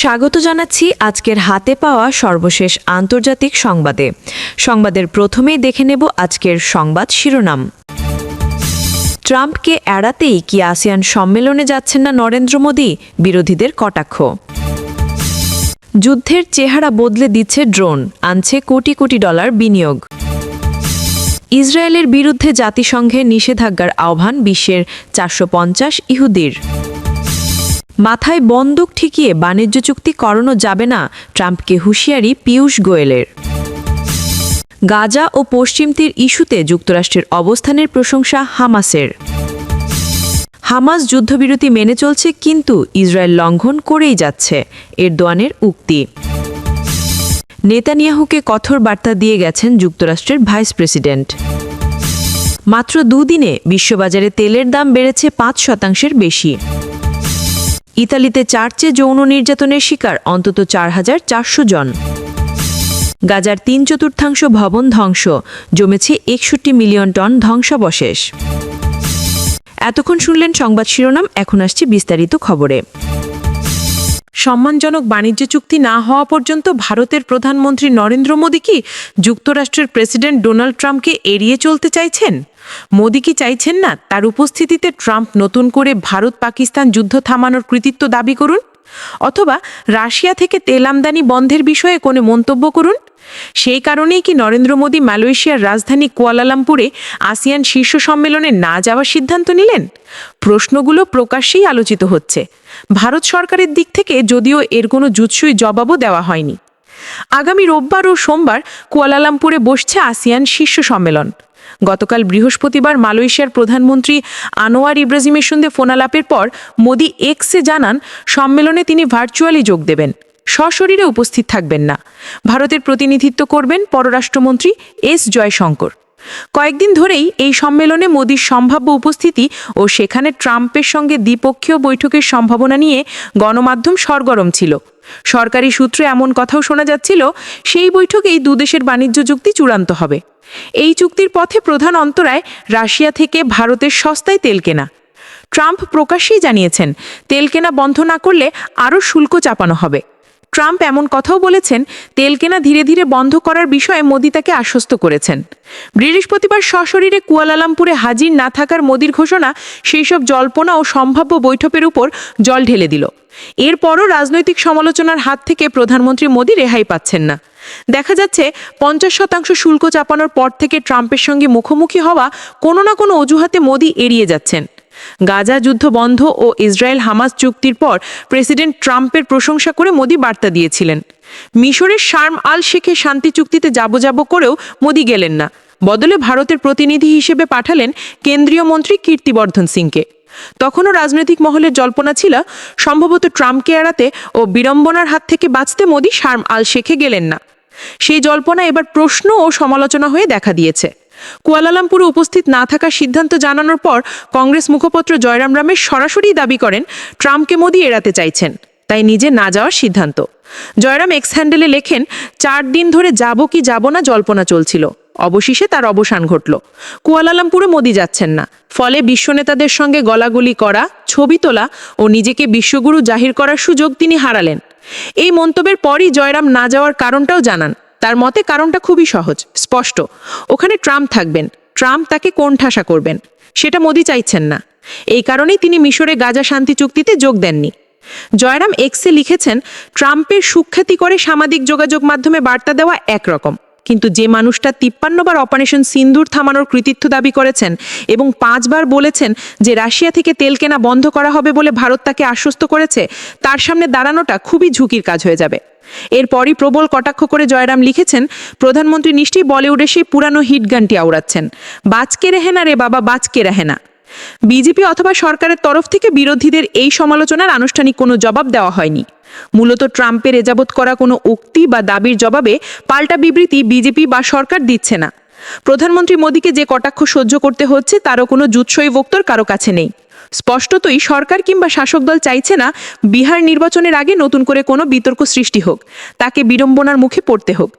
স্বাগত জানাচ্ছি আজকের হাতে পাওয়া সর্বশেষ আন্তর্জাতিক সংবাদে। সংবাদের প্রথমেই দেখে নেব আজকের সংবাদ শিরোনাম। ট্রাম্পকে এড়াতেই কি আসিয়ান সম্মেলনে যাচ্ছেন না নরেন্দ্র মোদী? বিরোধীদের কটাক্ষ। যুদ্ধের চেহারা বদলে দিচ্ছে ড্রোন, আনছে কোটি কোটি ডলার বিনিয়োগ। ইসরায়েলের বিরুদ্ধে জাতিসংঘের নিষেধাজ্ঞার আহ্বান বিশ্বের চারশো পঞ্চাশ ইহুদির। মাথায় বন্দুক ঠেকিয়ে বাণিজ্য চুক্তি করানো যাবে না ট্রাম্পকে হুঁশিয়ারি পীয়ূষ গোয়েলের। গাজা ও পশ্চিম তীর ইস্যুতে যুক্তরাষ্ট্রের অবস্থানের প্রশংসা হামাসের। হামাস যুদ্ধবিরতি মেনে চলছে কিন্তু ইসরায়েল লঙ্ঘন করেই যাচ্ছে এরদোয়ানের উক্তি। নেতানিয়াহুকে কঠোর বার্তা দিয়ে গেছেন যুক্তরাষ্ট্রের ভাইস প্রেসিডেন্ট। মাত্র দুদিনে বিশ্ববাজারে তেলের দাম বেড়েছে পাঁচ শতাংশের বেশি। ইতালিতে চার্চে যৌন নির্যাতনের শিকার, অন্তত চার হাজার চারশো জন। গাজার তিন চতুর্থাংশ ভবন ধ্বংস, জমেছে একষট্টি মিলিয়ন টন ধ্বংসাবশেষ। এতক্ষণ শুনলেন সংবাদ শিরোনাম, এখন আসছে বিস্তারিত খবরে। সম্মানজনক বাণিজ্য চুক্তি না হওয়া পর্যন্ত ভারতের প্রধানমন্ত্রী নরেন্দ্র মোদী কি যুক্তরাষ্ট্রের প্রেসিডেন্ট ডোনাল্ড ট্রাম্পকে এড়িয়ে চলতে চাইছেন? মোদী কি চাইছেন না তার উপস্থিতিতে ট্রাম্প নতুন করে ভারত পাকিস্তান যুদ্ধ থামানোর কৃতিত্ব দাবি করুন? অথবা রাশিয়া থেকে তেল আমদানি বন্ধের বিষয়ে কোনো মন্তব্য করুন? সেই কারণেই কি নরেন্দ্র মোদী মালয়েশিয়ার রাজধানী কুয়ালালামপুরে আসিয়ান শীর্ষ সম্মেলনে না যাওয়ার সিদ্ধান্ত নিলেন? প্রশ্নগুলো প্রকাশ্যেই আলোচিত হচ্ছে। ভারত সরকারের দিক থেকে যদিও এর কোনো জুৎসই জবাবও দেওয়া হয়নি। আগামী রোববার ও সোমবার কুয়ালালামপুরে বসছে আসিয়ান শীর্ষ সম্মেলন। গতকাল বৃহস্পতিবার মালয়েশিয়ার প্রধানমন্ত্রী আনোয়ার ইব্রাহিমের সঙ্গে ফোনালাপের পর মোদি এক্সে জানান, সম্মেলনে তিনি ভার্চুয়ালি যোগ দেবেন। সশরীরে উপস্থিত থাকবেন না। ভারতের প্রতিনিধিত্ব করবেন পররাষ্ট্রমন্ত্রী এস জয়শঙ্কর। কয়েকদিন ধরেই এই সম্মেলনে মোদির সম্ভাব্য উপস্থিতি ও সেখানে ট্রাম্পের সঙ্গে দ্বিপক্ষীয় বৈঠকের সম্ভাবনা নিয়ে গণমাধ্যম সরগরম ছিল। সরকারি সূত্রে এমন কথাও শোনা যাচ্ছিল, সেই বৈঠকেই দুদেশের বাণিজ্য চুক্তি চূড়ান্ত হবে। এই চুক্তির পথে প্রধান অন্তরায় রাশিয়া থেকে ভারতের সস্তায় তেল কেনা। ট্রাম্প প্রকাশ্যেই জানিয়েছেন, তেল কেনা বন্ধ না করলে আরও শুল্ক চাপানো হবে। ট্রাম্প এমন কথাও বলেছেন, তেল কেনা ধীরে ধীরে বন্ধ করার বিষয়ে মোদি তাকে আশ্বস্ত করেছেন। বৃহস্পতিবার সশরীরে কুয়ালালামপুরে হাজির না থাকার মোদির ঘোষণা সেই সব জল্পনা ও সম্ভাব্য বৈঠকের উপর জল ঢেলে দিল। এরপরও রাজনৈতিক সমালোচনার হাত থেকে প্রধানমন্ত্রী মোদি রেহাই পাচ্ছেন না। দেখা যাচ্ছে, পঞ্চাশ শতাংশ শুল্ক চাপানোর পর থেকে ট্রাম্পের সঙ্গে মুখোমুখি হওয়া কোনো না কোনো অজুহাতে মোদি এড়িয়ে যাচ্ছেন। গাজা যুদ্ধ বন্ধ ও ইসরায়েল হামাস চুক্তির পর প্রেসিডেন্ট ট্রাম্পের প্রশংসা করে মোদি বার্তা দিয়েছিলেন। মিশরের শার্ম আল শেখে শান্তি চুক্তিতে যাব যাব করেও মোদি গেলেন না। বদলে ভারতের প্রতিনিধি হিসেবে পাঠালেন কেন্দ্রীয় মন্ত্রী কীর্তিবর্ধন সিংকে। তখনও রাজনৈতিক মহলের জল্পনা ছিল, সম্ভবত ট্রাম্পকে এড়াতে ও বিড়ম্বনার হাত থেকে বাঁচতে মোদি শার্ম আল শেখে গেলেন না। সেই জল্পনা এবার প্রশ্ন ও সমালোচনা হয়ে দেখা দিয়েছে। কুয়ালালামপুরে উপস্থিত না থাকার সিদ্ধান্ত জানানোর পর কংগ্রেস মুখপত্র জয়রাম রামের সরাসরি দাবি করেন, ট্রাম্পকে মোদি এড়াতে চাইছেন, তাই নিজে না যাওয়ার সিদ্ধান্ত। জয়রাম এক্স হ্যান্ডেলে লেখেন, চার দিন ধরে যাব কি যাব না জল্পনা চলছিল। অবশেষে তার অবসান ঘটল। কুয়ালালামপুরে মোদি যাচ্ছেন না। ফলে বিশ্বনেতাদের সঙ্গে গলাগুলি করা, ছবি তোলা ও নিজেকে বিশ্বগুরু জাহির করার সুযোগ তিনি হারালেন। এই মন্তব্যের পরই জয়রাম না যাওয়ার কারণটাও জানান। তার মতে কারণটা খুবই সহজ, স্পষ্ট। ওখানে ট্রাম্প থাকবেন, ট্রাম্প তাকে কোণঠাসা করবেন, সেটা মোদি চাইছেন না। এই কারণেই তিনি মিশরে গাজা শান্তি চুক্তিতে যোগ দেননি। জয়রাম এক্সে লিখেছেন, ট্রাম্পের সুখ্যাতি করে সামাজিক যোগাযোগ মাধ্যমে বার্তা দেওয়া একরকম। কিন্তু যে মানুষটা তিপ্পান্নবার অপারেশন সিন্দুর থামানোর কৃতিত্ব দাবি করেছেন এবং পাঁচবার বলেছেন যে রাশিয়া থেকে তেল কেনা বন্ধ করা হবে বলে ভারত তাকে আশ্বস্ত করেছে, তার সামনে দাঁড়ানোটা খুবই ঝুঁকির কাজ হয়ে যাবে। এরপরই প্রবল কটাক্ষ করে জয়রাম লিখেছেন, প্রধানমন্ত্রী নিশ্চয়ই বলিউডে সেই পুরানো হিট গানটি আওড়াচ্ছেন। বাজকে রেহে না রে বাবা, বাজকে রেহে না। বিজেপি অথবা সরকারের তরফ থেকে বিরোধীদের এই সমালোচনার আনুষ্ঠানিক কোনো জবাব দেওয়া হয়নি। মূলত ট্রাম্পের এযাবৎ করা কোনো উক্তি বা দাবির জবাবে পাল্টা বিবৃতি বিজেপি বা সরকার দিচ্ছে না। প্রধানমন্ত্রী মোদীকে যে কটাক্ষ সহ্য করতে হচ্ছে, তারও কোনো জুৎসই বক্তর কারও কাছে নেই। স্পষ্টতই সরকার কিংবা শাসক দল চাইছে না বিহার নির্বাচনের আগে নতুন করে কোনো বিতর্ক সৃষ্টি হোক। তাকে বিড়ম্বনার মুখে পড়তে হোক।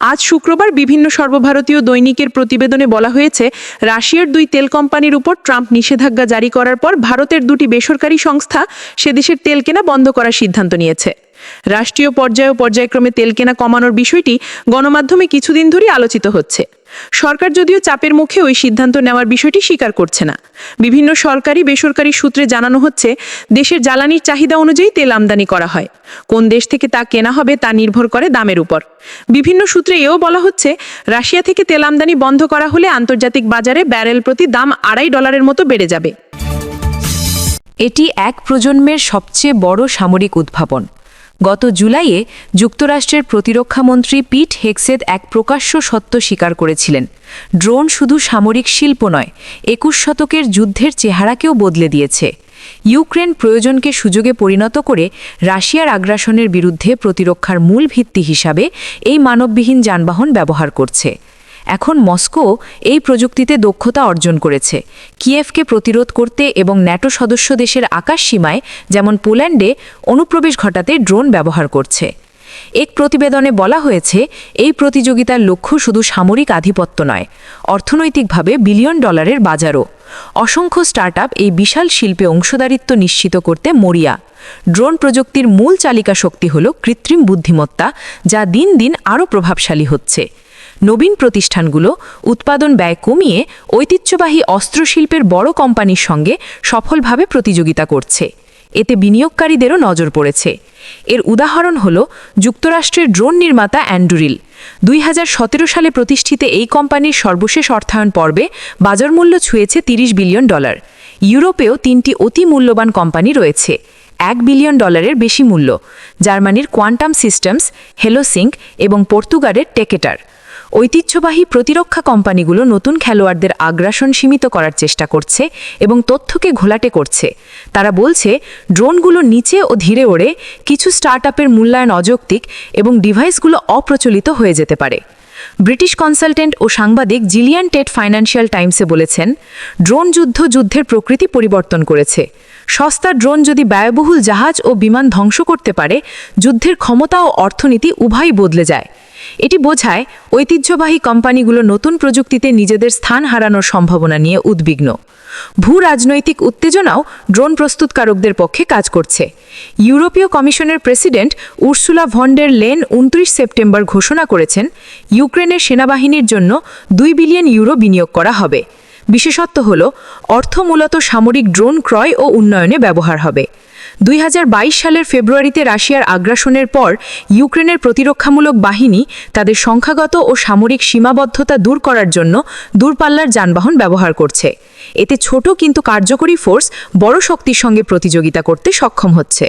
আজ শুক্রবার বিভিন্ন সর্বভারতীয় দৈনিকের প্রতিবেদনে বলা হয়েছে, রাশিয়ার দুই তেল কোম্পানির উপর ট্রাম্প নিষেধাজ্ঞা জারি করার পর ভারতের দুটি বেসরকারি সংস্থা সে দেশের তেল কেনা বন্ধ করার সিদ্ধান্ত নিয়েছে। রাষ্ট্রীয় পর্যায়ে পর্যায়ক্রমে তেল কেনা কমানোর বিষয়টি গণমাধ্যমে কিছুদিন ধরেই আলোচিত হচ্ছে। সরকার যদিও চাপের মুখে ওই সিদ্ধান্ত নেওয়ার বিষয়টি স্বীকার করছে না। বিভিন্ন সরকারি, বেসরকারি সূত্রে জানানো হচ্ছে, দেশের জ্বালানির চাহিদা অনুযায়ী তেল আমদানি করা হয়। কোন দেশ থেকে তা কেনা হবে তা নির্ভর করে দামের উপর। বিভিন্ন সূত্রে এও বলা হচ্ছে, রাশিয়া থেকে তেল আমদানি বন্ধ করা হলে আন্তর্জাতিক বাজারে ব্যারেল প্রতি দাম আড়াই ডলারের মতো বেড়ে যাবে। এটি এক প্রজন্মের সবচেয়ে বড় সামরিক উদ্ভাবন। গত জুলাইয়ে যুক্তরাষ্ট্রের প্রতিরক্ষামন্ত্রী পিট হেক্সেদ এক প্রকাশ্য সত্য স্বীকার করেছিলেন। ড্রোন শুধু সামরিক শিল্প নয়, একুশ শতকের যুদ্ধের চেহারাকেও বদলে দিয়েছে। ইউক্রেন প্রয়োজনকে সুযোগে পরিণত করে রাশিয়ার আগ্রাসনের বিরুদ্ধে প্রতিরক্ষার মূল ভিত্তি হিসাবে এই মানববিহীন যানবাহন ব্যবহার করছে। এখন মস্কো এই প্রযুক্তিতে দক্ষতা অর্জন করেছে। কিয়েভকে প্রতিরোধ করতে এবং ন্যাটো সদস্য দেশের আকাশ সীমায়, যেমন পোল্যান্ডে, অনুপ্রবেশ ঘটাতে ড্রোন ব্যবহার করছে। এক প্রতিবেদনে বলা হয়েছে, এই প্রতিযোগিতার লক্ষ্য শুধু সামরিক আধিপত্য নয়, অর্থনৈতিকভাবে বিলিয়ন ডলারের বাজারও। অসংখ্য স্টার্টআপ এই বিশাল শিল্পে অংশদারিত্ব নিশ্চিত করতে মরিয়া। ড্রোন প্রযুক্তির মূল চালিকা শক্তি হল কৃত্রিম বুদ্ধিমত্তা, যা দিন দিন আরও প্রভাবশালী হচ্ছে। নবীন প্রতিষ্ঠানগুলো উৎপাদন ব্যয় কমিয়ে ঐতিহ্যবাহী অস্ত্রশিল্পের বড় কোম্পানির সঙ্গে সফলভাবে প্রতিযোগিতা করছে। এতে বিনিয়োগকারীদেরও নজর পড়েছে। এর উদাহরণ হল যুক্তরাষ্ট্রের ড্রোন নির্মাতা অ্যান্ডুরিল দুই সালে প্রতিষ্ঠিত এই কোম্পানির সর্বশেষ অর্থায়ন পর্বে বাজার মূল্য ছুঁয়েছে ৩০ বিলিয়ন ডলার। ইউরোপেও তিনটি অতি মূল্যবান কোম্পানি রয়েছে। এক বিলিয়ন ডলারের বেশি মূল্য, জার্মানির কোয়ান্টাম সিস্টেমস, হেলোসিঙ্ক এবং পর্তুগালের টেকেটার। ঐতিহ্যবাহী প্রতিরক্ষা কোম্পানিগুলো নতুন খেলোয়াড়দের আগ্রাসন সীমিত করার চেষ্টা করছে এবং তথ্যকে ঘোলাটে করছে। তারা বলছে, ড্রোনগুলো নিচে ও ধীরে ওড়ে, কিছু স্টার্টআপের মূল্যায়ন অযৌক্তিক এবং ডিভাইসগুলো অপ্রচলিত হয়ে যেতে পারে। ব্রিটিশ কনসালটেন্ট ও সাংবাদিক জিলিয়ান টেট ফাইন্যান্সিয়াল টাইমসে বলেছেন, ড্রোন যুদ্ধ যুদ্ধের প্রকৃতি পরিবর্তন করেছে। সস্তা ড্রোন যদি ব্যয়বহুল জাহাজ ও বিমান ধ্বংস করতে পারে, যুদ্ধের ক্ষমতা ও অর্থনীতি উভয়ই বদলে যায়। এটি বোঝায় ঐতিহ্যবাহী কোম্পানিগুলো নতুন প্রযুক্তিতে নিজেদের স্থান হারানোর সম্ভাবনা নিয়ে উদ্বিগ্ন। ভূ রাজনৈতিক উত্তেজনাও ড্রোন প্রস্তুতকারকদের পক্ষে কাজ করছে। ইউরোপীয় কমিশনের president Ursula von der Leyen উনত্রিশ সেপ্টেম্বর ঘোষণা করেছেন, ইউক্রেনের সেনাবাহিনীর জন্য দুই বিলিয়ন ইউরো বিনিয়োগ করা হবে। বিশেষত্ব হল, অর্থ মূলত সামরিক ড্রোন ক্রয় ও উন্নয়নে ব্যবহার হবে। দুই হাজার বাইশ সালের ফেব্রুয়ারিতে রাশিয়ার আগ্রাসনের পর ইউক্রেনের প্রতিরক্ষামূলক বাহিনী তাদের সংখ্যাগত ও সামরিক সীমাবদ্ধতা দূর করার জন্য দূরপাল্লার যানবাহন ব্যবহার করছে। এতে ছোট কিন্তু কার্যকরী ফোর্স বড় শক্তির সঙ্গে প্রতিযোগিতা করতে সক্ষম হচ্ছে।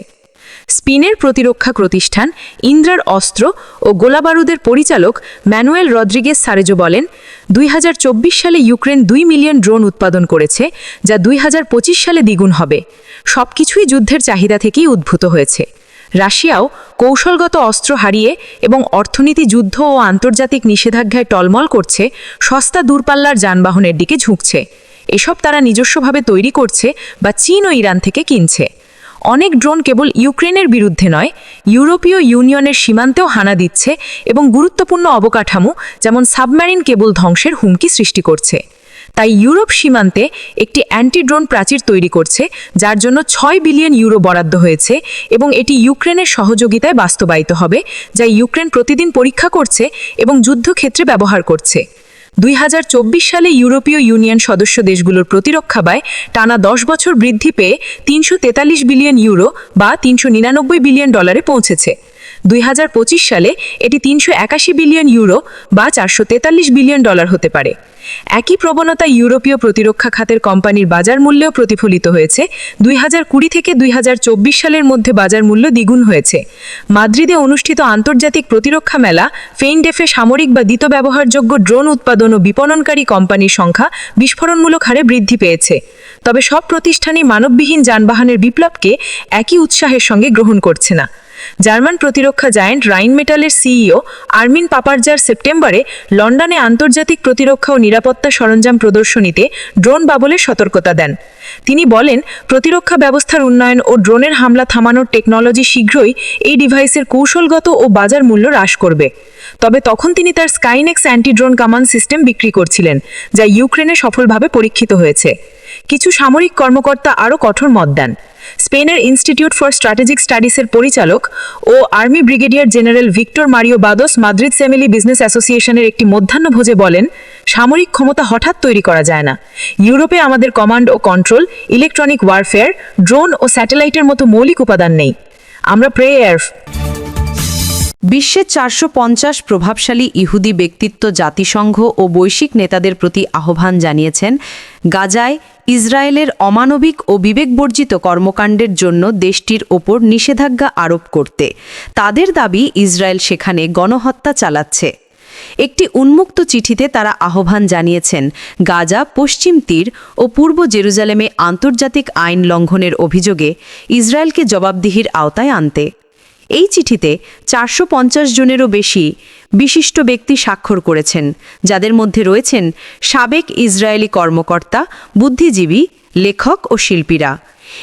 স্পিনের প্রতিরক্ষা প্রতিষ্ঠান ইন্দ্রার অস্ত্র ও গোলাবারুদের পরিচালক ম্যানুয়েল রদ্রিগেস সারেজো বলেন, দুই হাজার চব্বিশ সালে ইউক্রেন দুই মিলিয়ন ড্রোন উৎপাদন করেছে, যা দুই হাজার পঁচিশ সালে দ্বিগুণ হবে। সবকিছুই যুদ্ধের চাহিদা থেকেই উদ্ভূত হয়েছে। রাশিয়াও কৌশলগত অস্ত্র হারিয়ে এবং অর্থনীতি যুদ্ধ ও আন্তর্জাতিক নিষেধাজ্ঞায় টলমল করছে, সস্তা দূরপাল্লার যানবাহনের দিকে ঝুঁকছে। এসব তারা নিজস্বভাবে তৈরি করছে বা চীন ও ইরান থেকে কিনছে। অনেক ড্রোন কেবল ইউক্রেনের বিরুদ্ধে নয়, ইউরোপীয় ইউনিয়নের সীমান্তেও হানা দিচ্ছে এবং গুরুত্বপূর্ণ অবকাঠামো, যেমন সাবমেরিন কেবল ধ্বংসের হুমকি সৃষ্টি করছে। তাই ইউরোপ সীমান্তে একটি অ্যান্টি ড্রোন প্রাচীর তৈরি করছে, যার জন্য ছয় বিলিয়ন ইউরো বরাদ্দ হয়েছে এবং এটি ইউক্রেনের সহযোগিতায় বাস্তবায়িত হবে, যা ইউক্রেন প্রতিদিন পরীক্ষা করছে এবং যুদ্ধক্ষেত্রে ব্যবহার করছে। দুই হাজার চব্বিশ সালে ইউরোপীয় ইউনিয়ন সদস্য দেশগুলোর প্রতিরক্ষা ব্যয় টানা দশ বছর বৃদ্ধি পেয়ে তিনশো তেতাল্লিশ বিলিয়ন ইউরো বা তিনশো নিরানব্বই বিলিয়ন ডলারে পৌঁছেছে। দুই হাজার পঁচিশ সালে এটি তিনশো একাশি বিলিয়ন ইউরো বা চারশো তেতাল্লিশ বিলিয়ন ডলার হতে পারে। একই প্রবণতা ইউরোপীয় প্রতিরক্ষা খাতের কোম্পানির বাজার মূল্যেও প্রতিফলিত হয়েছে। দুই হাজার কুড়ি থেকে দুই হাজার চব্বিশ সালের মধ্যে বাজার মূল্য দ্বিগুণ হয়েছে। মাদ্রিদে অনুষ্ঠিত আন্তর্জাতিক প্রতিরক্ষা মেলা, ফেইনডেফে সামরিক বা দ্বিত ব্যবহারযোগ্য ড্রোন উৎপাদন ও বিপণনকারী কোম্পানির সংখ্যা বিস্ফোরণমূলক হারে বৃদ্ধি পেয়েছে। তবে সব প্রতিষ্ঠানই মানববিহীন যানবাহনের বিপ্লবকে একই উৎসাহের সঙ্গে গ্রহণ করছে না। জার্মান প্রতিরক্ষা জায়েন্ট রাইন মেটালের সিইও আর্মিন পাপারজার সেপ্টেম্বরে লন্ডনে আন্তর্জাতিক প্রতিরক্ষা ও নিরাপত্তা সরঞ্জাম প্রদর্শনীতে ড্রোন বাবলের সতর্কতা দেন। তিনি বলেন, প্রতিরক্ষা ব্যবস্থার উন্নয়ন ও ড্রোনের হামলা থামানোর টেকনোলজি শীঘ্রই এই ডিভাইসের কৌশলগত ও বাজার মূল্য হ্রাস করবে। তবে তখন তিনি তার স্কাইনেক্স অ্যান্টি ড্রোন কামান সিস্টেম বিক্রি করছিলেন, যা ইউক্রেনে সফলভাবে পরীক্ষিত হয়েছে। কিছু সামরিক কর্মকর্তা আরও কঠোর মত দেন। স্পেনের ইনস্টিটিউট ফর স্ট্র্যাটেজিক স্টাডিজের পরিচালক ও army brigadier general Victor Mario Bados Madrid সেমিলি business অ্যাসোসিয়েশনের একটি মধ্যাহ্নভোজে বলেন সামরিক ক্ষমতা হঠাৎ তৈরি করা যায় না। ইউরোপে আমাদের কমান্ড ও কন্ট্রোল, ইলেকট্রনিক ওয়ারফেয়ার, ড্রোন ও স্যাটেলাইটের মতো মৌলিক উপাদান নেই। আমরা প্রে এয়ার বিশ্বের চারশো পঞ্চাশ প্রভাবশালী ইহুদি ব্যক্তিত্ব, জাতিসংঘ ও বৈশ্বিক নেতাদের প্রতি আহ্বান জানিয়েছেন গাজায় ইসরায়েলের অমানবিক ও বিবেকবর্জিত কর্মকাণ্ডের জন্য দেশটির ওপর নিষেধাজ্ঞা আরোপ করতে। তাদের দাবি, ইসরায়েল সেখানে গণহত্যা চালাচ্ছে। একটি উন্মুক্ত চিঠিতে তারা আহ্বান জানিয়েছেন। গাজা, পশ্চিম তীর ও পূর্ব জেরুজালেমে আন্তর্জাতিক আইন লঙ্ঘনের অভিযোগে ইসরায়েলকে জবাবদিহির আওতায় আনতে। এই চিঠিতে চারশো পঞ্চাশ জনেরও বেশি বিশিষ্ট ব্যক্তি স্বাক্ষর করেছেন, যাদের মধ্যে রয়েছেন সাবেক ইসরায়েলি কর্মকর্তা, বুদ্ধিজীবী, লেখক ও শিল্পীরা।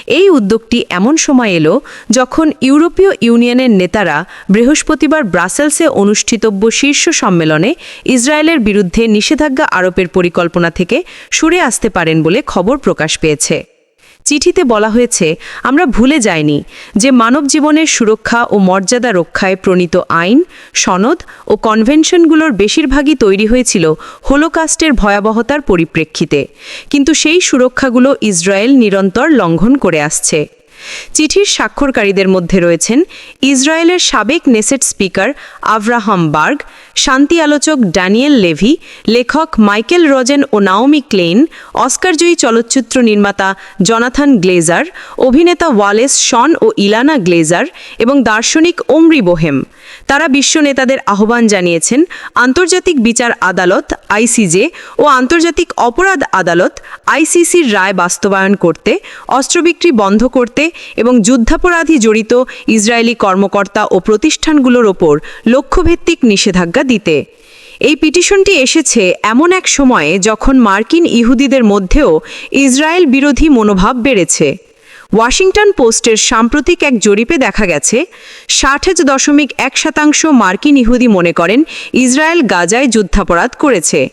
এই উদ্যোগটি এমন সময় এলো যখন ইউরোপীয় ইউনিয়নের নেতারা বৃহস্পতিবার ব্রাসেলসে অনুষ্ঠিতব্য শীর্ষ সম্মেলনে ইসরায়েলের বিরুদ্ধে নিষেধাজ্ঞা আরোপের পরিকল্পনা থেকে সরে আসতে পারেন বলে খবর প্রকাশ পেয়েছে। চিঠিতে বলা হয়েছে, আমরা ভুলে যাইনি যে মানব জীবনের সুরক্ষা ও মর্যাদা রক্ষায় প্রণীত আইন, সনদ ও কনভেনশনগুলোর বেশিরভাগই তৈরি হয়েছিল হোলোকাস্টের ভয়াবহতার পরিপ্রেক্ষিতে। কিন্তু সেই সুরক্ষাগুলো ইসরায়েল নিরন্তর লঙ্ঘন করে আসছে। চিঠির স্বাক্ষরকারীদের মধ্যে রয়েছেন ইসরায়েলের সাবেক নেসেট স্পিকার আভরাহাম বার্গ, শান্তি আলোচক ড্যানিয়েল লেভি, লেখক মাইকেল রজেন ও নাওমি ক্লেইন, অস্কারজয়ী চলচ্চিত্র নির্মাতা জনাথন গ্লেজার, অভিনেতা ওয়ালেস শন ও ইলানা গ্লেজার এবং দার্শনিক ওমরি বোহেম। তারা বিশ্ব নেতাদের আহ্বান জানিয়েছেন, আন্তর্জাতিক বিচার আদালত, আইসিজে ও আন্তর্জাতিক অপরাধ আদালত আইসিসির রায় বাস্তবায়ন করতে, অস্ত্রবিক্রি বন্ধ করতে এবং যুদ্ধাপরাধী জড়িত ইসরায়েলি কর্মকর্তা ও প্রতিষ্ঠানগুলোর ওপর লক্ষ্যভিত্তিক নিষেধাজ্ঞা দিতে। এই পিটিশনটি এসেছে এমন এক সময়ে যখন মার্কিন ইহুদিদের মধ্যেও ইসরায়েল বিরোধী মনোভাব বেড়েছে। ওয়াশিংটন পোস্টের সাম্প্রতিক এক জরিপে দেখা গেছে, ষাট দশমিক এক শতাংশ মার্কিন ইহুদি মনে করেন ইসরায়েল গাজায় যুদ্ধাপরাধ করেছে,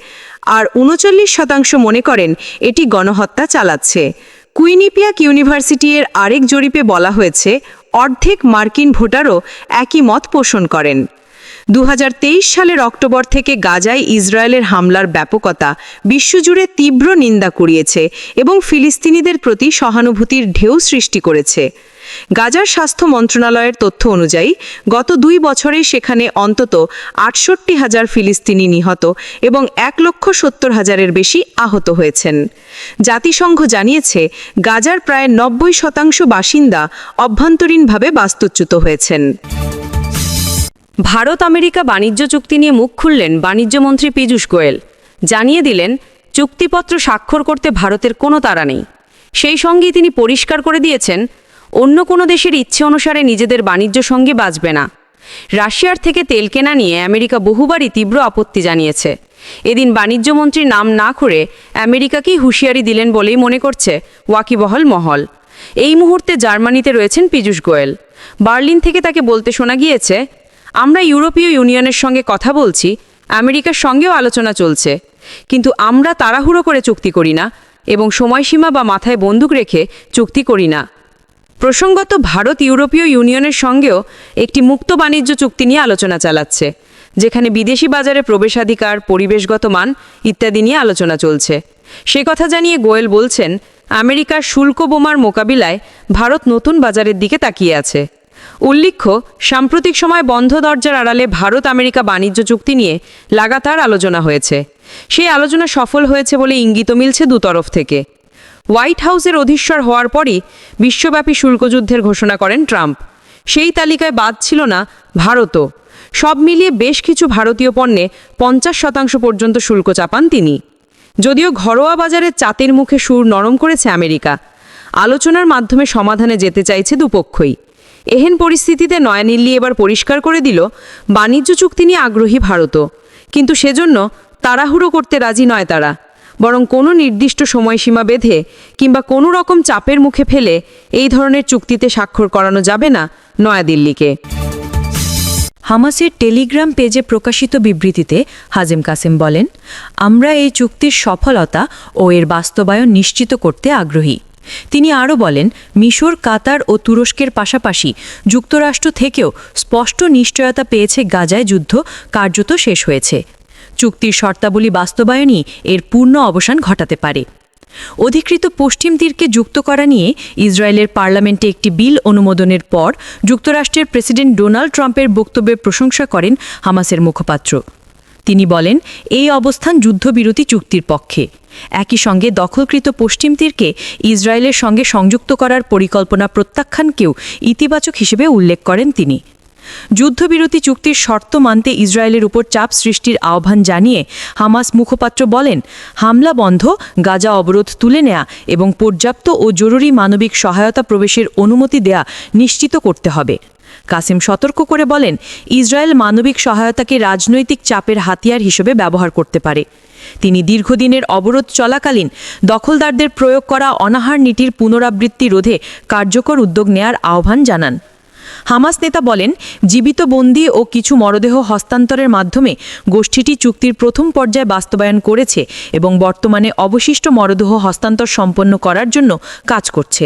আর উনচল্লিশ শতাংশ মনে করেন এটি গণহত্যা চালাচ্ছে। কুইনিপিয়াক ইউনিভার্সিটি এর আরেক জরিপে বলা হয়েছে, অর্ধেক মার্কিন ভোটারও একই মত পোষণ করেন। দু হাজার তেইশ সালের অক্টোবর থেকে গাজায় ইসরায়েলের হামলার ব্যাপকতা বিশ্বজুড়ে তীব্র নিন্দা কুড়িয়েছে এবং ফিলিস্তিনিদের প্রতি সহানুভূতির ঢেউ সৃষ্টি করেছে। গাজার স্বাস্থ্য মন্ত্রণালয়ের তথ্য অনুযায়ী, গত দুই বছরে সেখানে অন্তত আটষট্টি হাজার ফিলিস্তিনি নিহত এবং এক লক্ষ সত্তর হাজারের বেশি আহত হয়েছেন। জাতিসংঘ জানিয়েছে, গাজার প্রায় নব্বই শতাংশ বাসিন্দা অভ্যন্তরীণভাবে বাস্তুচ্যুত হয়েছেন। ভারত আমেরিকা বাণিজ্য চুক্তি নিয়ে মুখ খুললেন বাণিজ্যমন্ত্রী পীযূষ গোয়েল। জানিয়ে দিলেন, চুক্তিপত্র স্বাক্ষর করতে ভারতের কোনো তাড়া নেই। সেই সঙ্গেই তিনি পরিষ্কার করে দিয়েছেন অন্য কোনো দেশের ইচ্ছে অনুসারে নিজেদের বাণিজ্য সঙ্গে বাঁচবে না। রাশিয়ার থেকে তেল কেনা নিয়ে আমেরিকা বহুবারই তীব্র আপত্তি জানিয়েছে। এদিন বাণিজ্যমন্ত্রী নাম না করে আমেরিকাকেই হুঁশিয়ারি দিলেন বলেই মনে করছে ওয়াকিবহল মহল। এই মুহূর্তে জার্মানিতে রয়েছেন পীযূষ গোয়েল। বার্লিন থেকে তাকে বলতে শোনা গিয়েছে, আমরা ইউরোপীয় ইউনিয়নের সঙ্গে কথা বলছি, আমেরিকার সঙ্গেও আলোচনা চলছে, কিন্তু আমরা তাড়াহুড়ো করে চুক্তি করি না এবং সময়সীমা বা মাথায় বন্দুক রেখে চুক্তি করি না। প্রসঙ্গত ভারত ইউরোপীয় ইউনিয়নের সঙ্গেও একটি মুক্ত বাণিজ্য চুক্তি নিয়ে আলোচনা চালাচ্ছে, যেখানে বিদেশি বাজারে প্রবেশাধিকার, পরিবেশগত মান ইত্যাদি নিয়ে আলোচনা চলছে। সে কথা জানিয়ে গোয়েল বলছেন, আমেরিকার শুল্ক বোমার মোকাবিলায় ভারত নতুন বাজারের দিকে তাকিয়ে আছে। উল্লেখ্য, সাম্প্রতিক সময় বন্ধ দরজার আড়ালে ভারত আমেরিকা বাণিজ্য চুক্তি নিয়ে লাগাতার আলোচনা হয়েছে। সেই আলোচনা সফল হয়েছে বলে ইঙ্গিত মিলছে দুতরফ থেকে। হোয়াইট হাউসের অধীশ্বর হওয়ার পরই বিশ্বব্যাপী শুল্কযুদ্ধের ঘোষণা করেন ট্রাম্প। সেই তালিকায় বাদ ছিল না ভারতও। সব মিলিয়ে বেশ কিছু ভারতীয় পণ্যে পঞ্চাশ শতাংশ পর্যন্ত শুল্ক চাপান তিনি। যদিও ঘরোয়া বাজারে চাতের মুখে সুর নরম করেছে আমেরিকা। আলোচনার মাধ্যমে সমাধানে যেতে চাইছে দুপক্ষই। এহেন পরিস্থিতিতে নয়াদিল্লি এবার পরিষ্কার করে দিল, বাণিজ্য চুক্তি নিয়ে আগ্রহী ভারতও। কিন্তু সেজন্য তাড়াহুড়ো করতে রাজি নয় তারা। বরং কোনো নির্দিষ্ট সময়সীমা বেঁধে কিংবা কোনো রকম চাপের মুখে ফেলে এই ধরনের চুক্তিতে স্বাক্ষর করানো যাবে না নয়াদিল্লিকে। হামাসের টেলিগ্রাম পেজে প্রকাশিত বিবৃতিতে হাজেম কাসেম বলেন, আমরা এই চুক্তির সফলতা ও এর বাস্তবায়ন নিশ্চিত করতে আগ্রহী। তিনি আরও বলেন, মিশর, কাতার ও তুরস্কের পাশাপাশি যুক্তরাষ্ট্র থেকেও স্পষ্ট নিশ্চয়তা পেয়েছে গাজায় যুদ্ধ কার্যত শেষ হয়েছে। চুক্তির শর্তাবলী বাস্তবায়নই এর পূর্ণ অবসান ঘটাতে পারে। অধিকৃত পশ্চিম তীরকে যুক্ত করা নিয়ে ইসরায়েলের পার্লামেন্টে একটি বিল অনুমোদনের পর যুক্তরাষ্ট্রের প্রেসিডেন্ট ডোনাল্ড ট্রাম্পের বক্তব্যের প্রশংসা করেন হামাসের মুখপাত্র। তিনি বলেন, এই অবস্থান যুদ্ধবিরতি চুক্তির পক্ষে। একই সঙ্গে দখলকৃত পশ্চিম তীরকে ইসরায়েলের সঙ্গে সংযুক্ত করার পরিকল্পনা প্রত্যাখ্যানকেও ইতিবাচক হিসেবে উল্লেখ করেন তিনি। যুদ্ধবিরতি চুক্তির শর্ত মানতে ইসরায়েলের উপর চাপ সৃষ্টির আহ্বান জানিয়ে হামাস মুখপাত্র বলেন, হামলা বন্ধ, গাজা অবরোধ তুলে নেয়া এবং পর্যাপ্ত ও জরুরি মানবিক সহায়তা প্রবেশের অনুমতি দেয়া নিশ্চিত করতে হবে। কাসিম সতর্ক করে বলেন, ইসরায়েল মানবিক সহায়তাকে রাজনৈতিক চাপের হাতিয়ার হিসেবে ব্যবহার করতে পারে। তিনি দীর্ঘদিনের অবরোধ চলাকালীন দখলদারদের প্রয়োগ করা অনাহার নীতির পুনরাবৃত্তি রোধে কার্যকর উদ্যোগ নেয়ার আহ্বান জানান। হামাস নেতা বলেন, জীবিত বন্দী ও কিছু মরদেহ হস্তান্তরের মাধ্যমে গোষ্ঠীটি চুক্তির প্রথম পর্যায়ে বাস্তবায়ন করেছে এবং বর্তমানে অবশিষ্ট মরদেহ হস্তান্তর সম্পন্ন করার জন্য কাজ করছে।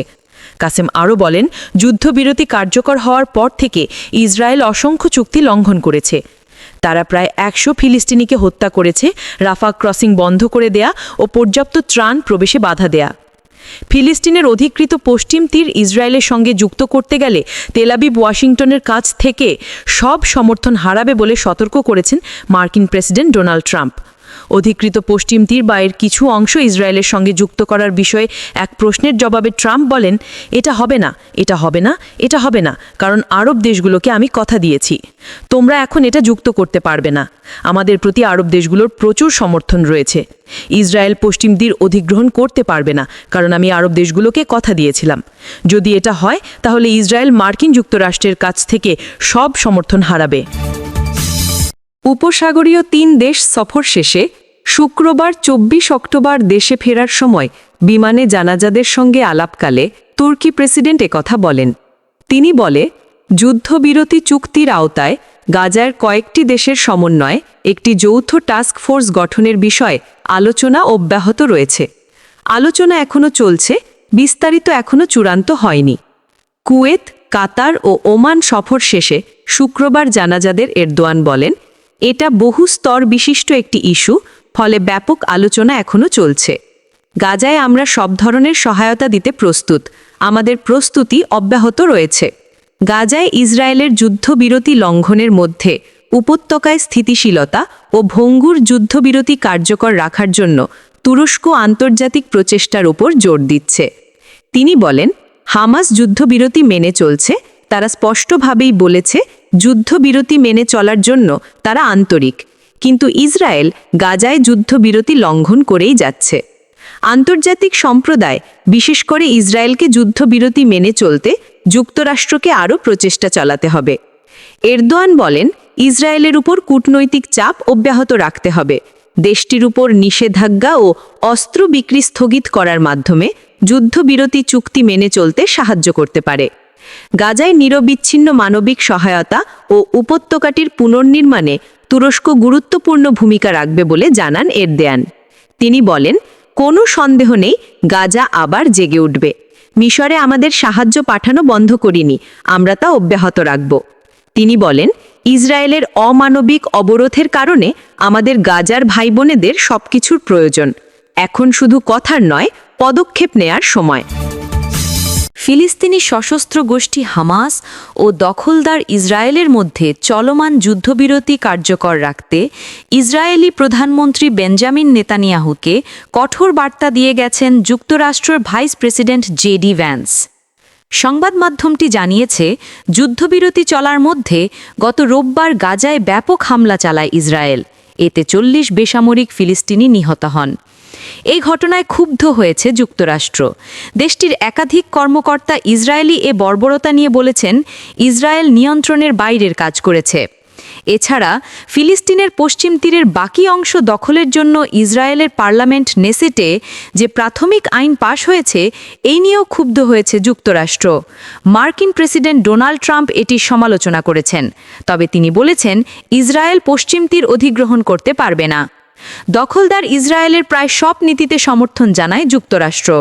কাসেম আরও বলেন, যুদ্ধবিরতি কার্যকর হওয়ার পর থেকে ইসরায়েল অসংখ্য চুক্তি লঙ্ঘন করেছে। তারা প্রায় একশো ফিলিস্তিনিকে হত্যা করেছে, রাফা ক্রসিং বন্ধ করে দেয়া ও পর্যাপ্ত ত্রাণ প্রবেশে বাধা দেয়া। ফিলিস্তিনের অধিকৃত পশ্চিম তীর ইসরায়েলের সঙ্গে যুক্ত করতে গেলে তেলাবিব ওয়াশিংটনের কাছ থেকে সব সমর্থন হারাবে বলে সতর্ক করেছেন মার্কিন প্রেসিডেন্ট ডোনাল্ড ট্রাম্প। অধিকৃত পশ্চিম তীর বা এর কিছু অংশ ইসরায়েলের সঙ্গে যুক্ত করার বিষয়ে এক প্রশ্নের জবাবে ট্রাম্প বলেন, এটা হবে না, এটা হবে না, এটা হবে না, কারণ আরব দেশগুলোকে আমি কথা দিয়েছি। তোমরা এখন এটা যুক্ত করতে পারবে না। আমাদের প্রতি আরব দেশগুলোর প্রচুর সমর্থন রয়েছে। ইসরায়েল পশ্চিম তীর অধিগ্রহণ করতে পারবে না, কারণ আমি আরব দেশগুলোকে কথা দিয়েছিলাম। যদি এটা হয়, তাহলে ইসরায়েল মার্কিন যুক্তরাষ্ট্রের কাছ থেকে সব সমর্থন হারাবে। উপসাগরীয় তিন দেশ সফর শেষে শুক্রবার চব্বিশ অক্টোবর দেশে ফেরার সময় বিমানে জানাজাদের সঙ্গে আলাপকালে তুর্কি প্রেসিডেন্ট একথা বলেন। তিনি বলে, যুদ্ধবিরতি চুক্তির আওতায় গাজার কয়েকটি দেশের সমন্বয়ে একটি যৌথ টাস্ক ফোর্স গঠনের বিষয়ে আলোচনা অব্যাহত রয়েছে। আলোচনা এখনও চলছে, বিস্তারিত এখনও চূড়ান্ত হয়নি। কুয়েত, কাতার ও ওমান সফর শেষে শুক্রবার জানাজাদের এরদোয়ান বলেন এটা বহু স্তর বিশিষ্ট একটি ইস্যু, ফলে ব্যাপক আলোচনা এখনও চলছে। গাজায় আমরা সব ধরনের সহায়তা দিতে প্রস্তুত, আমাদের প্রস্তুতি অব্যাহত রয়েছে। গাজায় ইসরায়েলের যুদ্ধবিরতি লঙ্ঘনের মধ্যে, উপত্যকায় স্থিতিশীলতা ও ভঙ্গুর যুদ্ধবিরতি কার্যকর রাখার জন্য তুরস্ক আন্তর্জাতিক প্রচেষ্টার উপর জোর দিচ্ছে। তিনি বলেন, হামাস যুদ্ধবিরতি মেনে চলছে তারা স্পষ্টভাবেই বলেছে, যুদ্ধবিরতি মেনে চলার জন্য তারা আন্তরিক। কিন্তু ইসরায়েল গাজায় যুদ্ধবিরতি লঙ্ঘন করেই যাচ্ছে। আন্তর্জাতিক সম্প্রদায়, বিশেষ করে ইসরায়েলকে যুদ্ধবিরতি মেনে চলতে যুক্তরাষ্ট্রকে আরও প্রচেষ্টা চালাতে হবে। এরদোয়ান বলেন, ইসরায়েলের উপর কূটনৈতিক চাপ অব্যাহত রাখতে হবে। দেশটির উপর নিষেধাজ্ঞা ও অস্ত্র বিক্রি স্থগিত করার মাধ্যমে যুদ্ধবিরতি চুক্তি মেনে চলতে সাহায্য করতে পারে। গাজায় নিরবিচ্ছিন্ন মানবিক সহায়তা ও উপত্যকাটির পুনর্নির্মাণে তুরস্ক গুরুত্বপূর্ণ ভূমিকা রাখবে বলে জানান এরদেয়ান। তিনি বলেন, কোনো সন্দেহ নেই, গাজা আবার জেগে উঠবে। মিশরে আমাদের সাহায্য পাঠানো বন্ধ করিনি, আমরা তা অব্যাহত রাখব। তিনি বলেন, ইসরায়েলের অমানবিক অবরোধের কারণে আমাদের গাজার ভাই বোনেদের সবকিছুর প্রয়োজন। এখন শুধু কথার নয়, পদক্ষেপ নেয়ার সময়। ফিলিস্তিনি সশস্ত্র গোষ্ঠী হামাস ও দখলদার ইসরায়েলের মধ্যে চলমান যুদ্ধবিরতি কার্যকর রাখতে ইসরায়েলি প্রধানমন্ত্রী বেঞ্জামিন নেতানিয়াহুকে কঠোর বার্তা দিয়ে গেছেন যুক্তরাষ্ট্রের ভাইস প্রেসিডেন্ট জেডি ভ্যান্স। সংবাদ মাধ্যমটি জানিয়েছে, যুদ্ধবিরতি চলার মধ্যে গত রোববার গাজায় ব্যাপক হামলা চালায় ইসরায়েল। এতে চল্লিশ বেসামরিক ফিলিস্তিনি নিহত হন। এই ঘটনায় ক্ষুব্ধ হয়েছে যুক্তরাষ্ট্র। দেশটির একাধিক কর্মকর্তা ইসরায়েলি এ বর্বরতা নিয়ে বলেছেন, ইসরায়েল নিয়ন্ত্রণের বাইরের কাজ করেছে। এছাড়া, ফিলিস্তিনের পশ্চিম তীরের বাকি অংশ দখলের জন্য ইসরায়েলের পার্লামেন্ট নেসেটে যে প্রাথমিক আইন পাশ হয়েছে, এই নিয়েও ক্ষুব্ধ হয়েছে যুক্তরাষ্ট্র। মার্কিন প্রেসিডেন্ট ডোনাল্ড ট্রাম্প এটির সমালোচনা করেছেন। তবে তিনি বলেছেন, ইসরায়েল পশ্চিম তীর অধিগ্রহণ করতে পারবে না। দখলদার ইসরায়েলের প্রায় সব নীতিতে সমর্থন জানায় যুক্তরাষ্ট্র।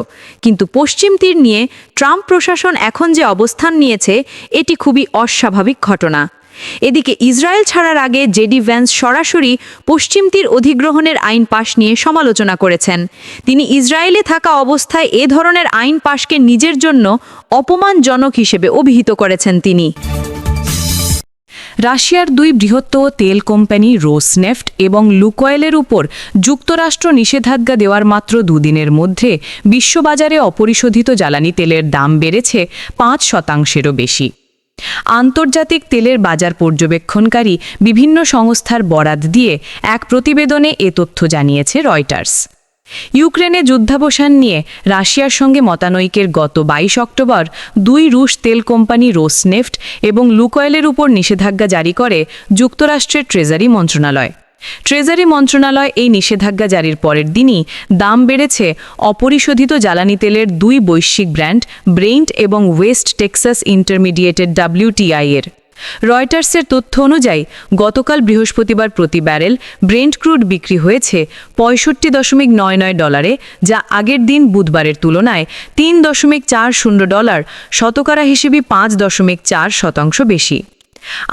কিন্তু পশ্চিম তীর নিয়ে ট্রাম্প প্রশাসন এখন যে অবস্থান নিয়েছে, এটি খুবই অস্বাভাবিক ঘটনা। এদিকে ইসরায়েল ছাড়ার আগে জেডি ভ্যান্স সরাসরি পশ্চিম তীর অধিগ্রহণের আইন পাশ নিয়ে সমালোচনা করেছেন। তিনি ইসরায়েলে থাকা অবস্থায় এ ধরনের আইন পাশকে নিজের জন্য অপমানজনক হিসেবে অভিহিত করেছেন তিনি। রাশিয়ার দুই বৃহত্তর তেল কোম্পানি রোসনেফট এবং লুকয়েলের উপর যুক্তরাষ্ট্র নিষেধাজ্ঞা দেওয়ার মাত্র দুদিনের মধ্যে বিশ্ববাজারে অপরিশোধিত জ্বালানি তেলের দাম বেড়েছে পাঁচ শতাংশেরও বেশি। আন্তর্জাতিক তেলের বাজার পর্যবেক্ষণকারী বিভিন্ন সংস্থার বরাত দিয়ে এক প্রতিবেদনে এ তথ্য জানিয়েছে রয়টার্স। ইউক্রেনে যুদ্ধাবসান নিয়ে রাশিয়ার সঙ্গে মতানৈক্যের গত বাইশ অক্টোবর দুই রুশ তেল কোম্পানি রোসনেফট এবং লুকয়েলের উপর নিষেধাজ্ঞা জারি করে যুক্তরাষ্ট্রের ট্রেজারি মন্ত্রণালয়। ট্রেজারি মন্ত্রণালয় এই নিষেধাজ্ঞা জারির পরের দিনই দাম বেড়েছে অপরিশোধিত জ্বালানি তেলের দুই বৈশ্বিক ব্র্যান্ড ব্রেইন্ট এবং ওয়েস্ট টেক্সাস ইন্টারমিডিয়েটেড ডাব্লিউটিআই এর। রয়টার্সের তথ্য অনুযায়ী, গতকাল বৃহস্পতিবার প্রতি ব্যারেল ব্রেন্ট ক্রুড বিক্রি হয়েছে পঁয়ষট্টি দশমিক নয় নয় ডলারে, যা আগের দিন বুধবারের তুলনায় তিন দশমিক চার শূন্য ডলার, শতকরা হিসেবে পাঁচ দশমিক চার শতাংশ বেশি।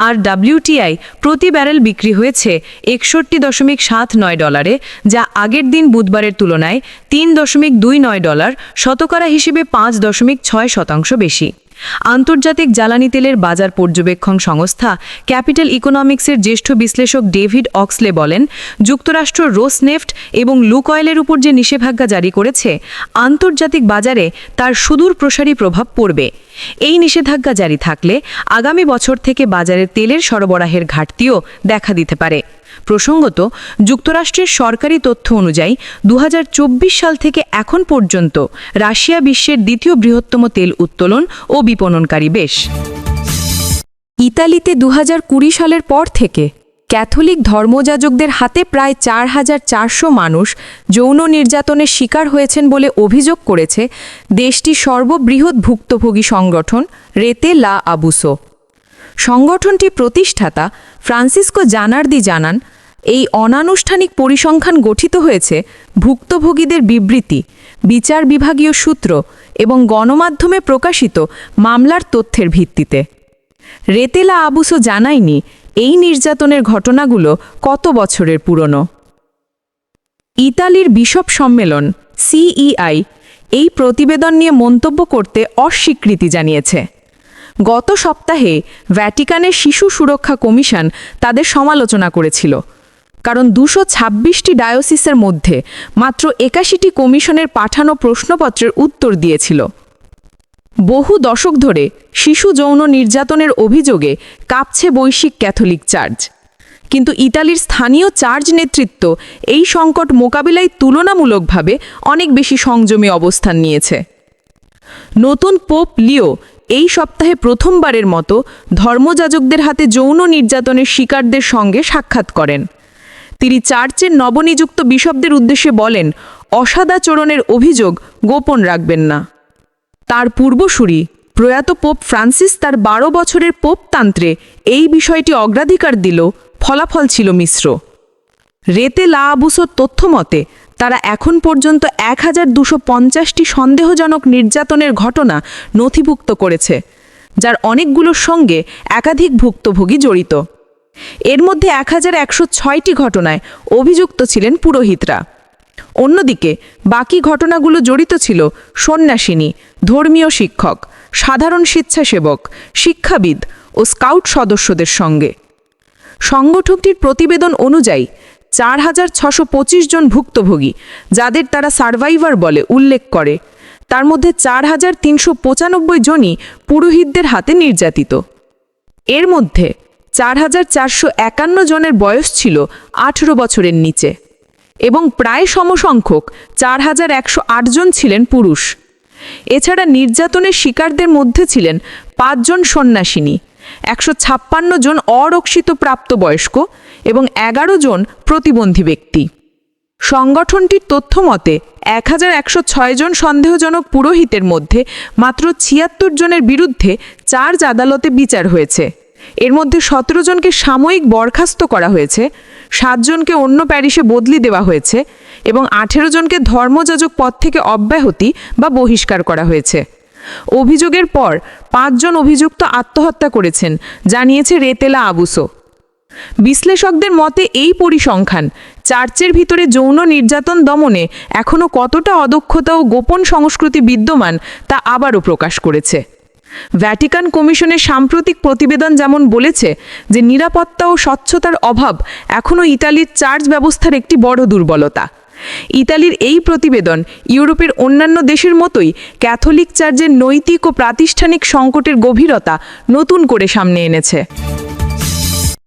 আর ডাব্লিউটিআই প্রতি ব্যারেল বিক্রি হয়েছে একষট্টি দশমিক সাত নয় ডলারে, যা আগের দিন বুধবারের তুলনায় তিন দশমিক দুই নয় ডলার, শতকরা হিসেবে পাঁচ দশমিক ছয় শতাংশ বেশি। আন্তর্জাতিক জ্বালানি তেলের বাজার পর্যবেক্ষণ সংস্থা ক্যাপিটাল ইকোনমিক্সের জ্যেষ্ঠ বিশ্লেষক ডেভিড অক্সলে বলেন, যুক্তরাষ্ট্র রোসনেফট এবং লুকয়েলের উপর যে নিষেধাজ্ঞা জারি করেছে, আন্তর্জাতিক বাজারে তার সুদূর প্রসারী প্রভাব পড়বে। এই নিষেধাজ্ঞা জারি থাকলে আগামী বছর থেকে বাজারে তেলের সরবরাহের ঘাটতিও দেখা দিতে পারে। প্রসঙ্গত, যুক্তরাষ্ট্রের সরকারি তথ্য অনুযায়ী দু হাজার চব্বিশ সাল থেকে এখন পর্যন্ত রাশিয়া বিশ্বের দ্বিতীয় বৃহত্তম তেল উত্তোলন ও বিপণনকারী বেশ। ইতালিতে দু হাজার কুড়ি সালের পর থেকে ক্যাথলিক ধর্মযাজকদের হাতে প্রায় চার হাজার চারশো মানুষ যৌন নির্যাতনের শিকার হয়েছেন বলে অভিযোগ করেছে দেশটি সর্ববৃহৎ ভুক্তভোগী সংগঠন রেতে লা আবুসো। সংগঠনটি প্রতিষ্ঠাতা ফ্রান্সিসকো জানার্দি জানান, এই অনানুষ্ঠানিক পরিসংখ্যান গঠিত হয়েছে ভুক্তভোগীদের বিবৃতি, বিচার বিভাগীয় সূত্র এবং গণমাধ্যমে প্রকাশিত মামলার তথ্যের ভিত্তিতে। রেতেলা আবুসো জানায়নি এই নির্যাতনের ঘটনাগুলো কত বছরের পুরনো। ইতালির বিশপ সম্মেলন, সিইআই, এই প্রতিবেদন নিয়ে মন্তব্য করতে অস্বীকৃতি জানিয়েছে। গত সপ্তাহে ভ্যাটিকানের শিশু সুরক্ষা কমিশন তাদের সমালোচনা করেছিল। কারণ দুশো ছাব্বিশটি ডায়োসিসের মধ্যে মাত্র একাশিটি কমিশনের পাঠানো প্রশ্নপত্রের উত্তর দিয়েছিল। বহু দশক ধরে শিশু যৌন নির্যাতনের অভিযোগে কাঁপছে বৈশ্বিক ক্যাথলিক চার্চ। কিন্তু ইতালির স্থানীয় চার্জ নেতৃত্ব এই সংকট মোকাবিলায় তুলনামূলকভাবে অনেক বেশি সংযমী অবস্থান নিয়েছে। নতুন পোপ লিও এই সপ্তাহে প্রথমবারের মতো ধর্মযাজকদের হাতে যৌন নির্যাতনের শিকারদের সঙ্গে সাক্ষাৎ করেন। তিনি চার্চের নবনিযুক্ত বিশপদের উদ্দেশ্যে বলেন, অসাদাচরণের অভিযোগ গোপন রাখবেন না। তার পূর্বসূরি, প্রয়াত পোপ ফ্রান্সিস তার বারো বছরের পোপতান্ত্রে এই বিষয়টি অগ্রাধিকার দিল, ফলাফল ছিল মিশ্র। রেতে লা আবুসোর তথ্য মতে তারা এখন পর্যন্ত এক হাজার দুশো পঞ্চাশটি সন্দেহজনক নির্যাতনের ঘটনা নথিভুক্ত করেছে, যার অনেকগুলোর সঙ্গে একাধিক ভুক্তভোগী জড়িত। এর মধ্যে এক হাজার একশো ছয়টি ঘটনায় অভিযুক্ত ছিলেন পুরোহিতরা। অন্যদিকে, বাকি ঘটনাগুলো জড়িত ছিল সন্ন্যাসিনী, ধর্মীয় শিক্ষক, সাধারণ স্বেচ্ছাসেবক, শিক্ষাবিদ ও স্কাউট সদস্যদের সঙ্গে। সংগঠনটির প্রতিবেদন অনুযায়ী চার হাজার ছশো পঁচিশ জন ভুক্তভোগী, যাদের তারা সার্ভাইভার বলে উল্লেখ করে। তার মধ্যে চার হাজার তিনশো পঁচানব্বই জনই পুরোহিতদের হাতে নির্যাতিত। এর মধ্যে চার হাজার চারশো একান্ন জনের বয়স ছিল আঠেরো বছরের নিচে এবং প্রায় সমসংখ্যক চার হাজার একশো আট জন ছিলেন পুরুষ। এছাড়া নির্যাতনের শিকারদের মধ্যে ছিলেন পাঁচজন সন্ন্যাসিনী, একশো ছাপ্পান্ন জন অরক্ষিত প্রাপ্তবয়স্ক এবং এগারো জন প্রতিবন্ধী ব্যক্তি। সংগঠনটির তথ্য মতে, এক হাজার একশো ছয় জন সন্দেহজনক পুরোহিতের মধ্যে মাত্র ছিয়াত্তর জনের বিরুদ্ধে চার্জ আদালতে বিচার হয়েছে। এর মধ্যে সতেরো জনকে সাময়িক বরখাস্ত করা হয়েছে সাতজনকে অন্য প্যারিসে বদলি দেওয়া হয়েছে এবং আঠেরো জনকে ধর্মযাজক পদ থেকে অব্যাহতি বা বহিষ্কার করা হয়েছে। অভিযোগের পর পাঁচজন অভিযুক্ত আত্মহত্যা করেছেন, জানিয়েছে রেতেলা আবুসো। বিশ্লেষকদের মতে এই পরিসংখ্যান, চার্চের ভিতরে যৌন নির্যাতন দমনে এখনও কতটা অদক্ষতা ও গোপন সংস্কৃতি বিদ্যমান তা আবারও প্রকাশ করেছে। ভ্যাটিকান কমিশনের সাম্প্রতিক প্রতিবেদন যেমন বলেছে যে নিরাপত্তা ও স্বচ্ছতার অভাব এখনও ইতালির চার্চ ব্যবস্থার একটি বড় দুর্বলতা। ইতালির এই প্রতিবেদন ইউরোপের অন্যান্য দেশের মতোই ক্যাথলিক চার্চের নৈতিক ও প্রাতিষ্ঠানিক সংকটের গভীরতা নতুন করে সামনে এনেছে।